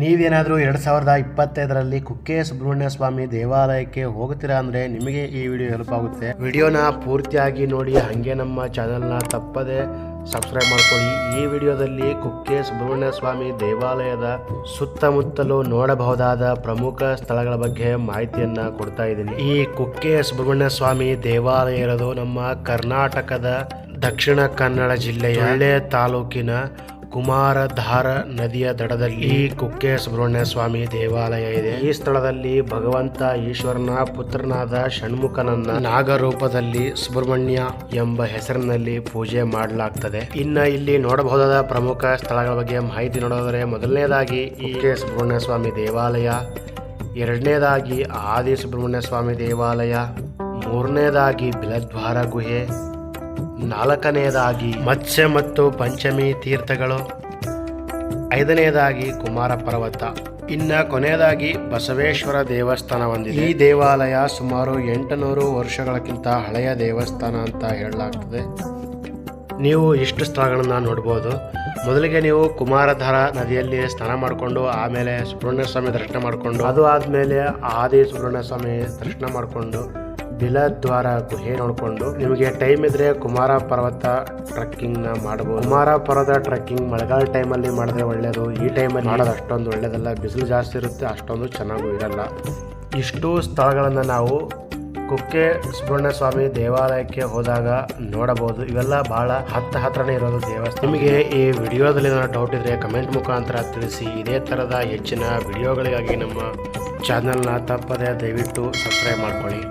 ನೀವೇನಾದರೂ ಎರಡು ಸಾವಿರದ ಇಪ್ಪತ್ತೈದರಲ್ಲಿ ಕುಕ್ಕೆ ಸುಬ್ರಹ್ಮಣ್ಯ ಸ್ವಾಮಿ ದೇವಾಲಯಕ್ಕೆ ಹೋಗ್ತೀರಾ ಅಂದರೆ ನಿಮಗೆ ಈ ವಿಡಿಯೋ ಹೆಲ್ಪ್ ಆಗುತ್ತೆ. ವಿಡಿಯೋನ ಪೂರ್ತಿಯಾಗಿ ನೋಡಿ, ಹಾಗೆ ನಮ್ಮ ಚಾನಲ್ನ ತಪ್ಪದೆ ಸಬ್ಸ್ಕ್ರೈಬ್ ಮಾಡ್ಕೊಳ್ಳಿ. ಈ ವಿಡಿಯೋದಲ್ಲಿ ಕುಕ್ಕೆ ಸುಬ್ರಹ್ಮಣ್ಯ ಸ್ವಾಮಿ ದೇವಾಲಯದ ಸುತ್ತಮುತ್ತಲು ನೋಡಬಹುದಾದ ಪ್ರಮುಖ ಸ್ಥಳಗಳ ಬಗ್ಗೆ ಮಾಹಿತಿಯನ್ನ ಕೊಡ್ತಾ ಇದ್ದೀನಿ. ಈ ಕುಕ್ಕೆ ಸುಬ್ರಹ್ಮಣ್ಯ ಸ್ವಾಮಿ ದೇವಾಲಯ ಇರೋದು ನಮ್ಮ ಕರ್ನಾಟಕದ ದಕ್ಷಿಣ ಕನ್ನಡ ಜಿಲ್ಲೆಯ ಹಳ್ಳೆ ತಾಲೂಕಿನ ಕುಮಾರಧಾರ ನದಿಯ ದಡದಲ್ಲಿ ಕುಕ್ಕೆ ಸುಬ್ರಹ್ಮಣ್ಯ ಸ್ವಾಮಿ ದೇವಾಲಯ ಇದೆ. ಈ ಸ್ಥಳದಲ್ಲಿ ಭಗವಂತ ಈಶ್ವರನ ಪುತ್ರನಾದ ಷಣ್ಮುಖನನ್ನ ನಾಗರೂಪದಲ್ಲಿ ಸುಬ್ರಹ್ಮಣ್ಯ ಎಂಬ ಹೆಸರಿನಲ್ಲಿ ಪೂಜೆ ಮಾಡಲಾಗ್ತದೆ. ಇನ್ನ ಇಲ್ಲಿ ನೋಡಬಹುದಾದ ಪ್ರಮುಖ ಸ್ಥಳಗಳ ಬಗ್ಗೆ ಮಾಹಿತಿ ನೋಡೋದಾದ್ರೆ ಮೊದಲನೇದಾಗಿ ಈ ಸುಬ್ರಹ್ಮಣ್ಯ ಸ್ವಾಮಿ ದೇವಾಲಯ, ಎರಡನೇದಾಗಿ ಆದಿ ಸುಬ್ರಹ್ಮಣ್ಯ ಸ್ವಾಮಿ ದೇವಾಲಯ, ಮೂರನೇದಾಗಿ ಬಿಲದ್ವಾರ ಗುಹೆ ನಾಲ್ಕನೆಯದಾಗಿ ಮತ್ಸ್ಯ ಮತ್ತು ಪಂಚಮಿ ತೀರ್ಥಗಳು. ಐದನೆಯದಾಗಿ ಕುಮಾರ ಪರ್ವತ. ಇನ್ನ ಕೊನೆಯದಾಗಿ ಬಸವೇಶ್ವರ ದೇವಸ್ಥಾನ ಹೊಂದಿದೆ ಈ ದೇವಾಲಯ ಸುಮಾರು ಎಂಟುನೂರು ವರ್ಷಗಳಕ್ಕಿಂತ ಹಳೆಯ ದೇವಸ್ಥಾನ ಅಂತ ಹೇಳಲಾಗ್ತದೆ. ನೀವು ಇಷ್ಟು ಸ್ಥಳಗಳನ್ನು ನೋಡ್ಬೋದು. ಮೊದಲಿಗೆ ನೀವು ಕುಮಾರಧಾರ ನದಿಯಲ್ಲಿ ಸ್ನಾನ ಮಾಡಿಕೊಂಡು, ಆಮೇಲೆ ಸುಬ್ರಹ್ಮಣ್ಯ ಸ್ವಾಮಿ ದರ್ಶನ ಮಾಡಿಕೊಂಡು, ಅದು ಆದಮೇಲೆ ಆದಿ ಸುಬ್ರಹ್ಮಣ್ಯ ಸ್ವಾಮಿ ದರ್ಶನ ಮಾಡಿಕೊಂಡು ಬಿಲದ್ವಾರ ಗುಹೆ ನೋಡಿಕೊಂಡು ನಿಮಗೆ ಟೈಮ್ ಇದ್ರೆ ಕುಮಾರ ಪರ್ವತ ಟ್ರಕ್ಕಿಂಗ್ನ ಮಾಡಬಹುದು. ಕುಮಾರ ಪರ್ವತ ಟ್ರಕ್ಕಿಂಗ್ ಮಳೆಗಾಲ ಟೈಮಲ್ಲಿ ಮಾಡಿದ್ರೆ ಒಳ್ಳೆಯದು ಈ ಟೈಮಲ್ಲಿ ಮಾಡೋದು ಅಷ್ಟೊಂದು ಒಳ್ಳೆಯದಲ್ಲ ಬಿಸಿಲು ಜಾಸ್ತಿ ಇರುತ್ತೆ, ಅಷ್ಟೊಂದು ಚೆನ್ನಾಗೂ ಇರಲ್ಲ. ಇಷ್ಟು ಸ್ಥಳಗಳನ್ನು ನಾವು ಕುಕ್ಕೆ ಸುಬ್ರಹ್ಮಣ್ಯ ಸ್ವಾಮಿ ದೇವಾಲಯಕ್ಕೆ ಹೋದಾಗ ನೋಡಬಹುದು. ಇವೆಲ್ಲ ಬಹಳ ಹತ್ತ ಹತ್ರನೇ ಇರೋದು ದೇವಸ್ಥಾನ. ನಿಮಗೆ ಈ ವಿಡಿಯೋದಲ್ಲಿ ಏನಾದ್ರು ಡೌಟ್ ಇದ್ರೆ ಕಮೆಂಟ್ ಮುಖಾಂತರ ತಿಳಿಸಿ. ಇದೇ ತರದ ಹೆಚ್ಚಿನ ವಿಡಿಯೋಗಳಿಗಾಗಿ ನಮ್ಮ ಚಾನಲ್ನ ತಪ್ಪದೆ ದಯವಿಟ್ಟು ಸಬ್ಸ್ಕ್ರೈಬ್ ಮಾಡ್ಕೊಳ್ಳಿ.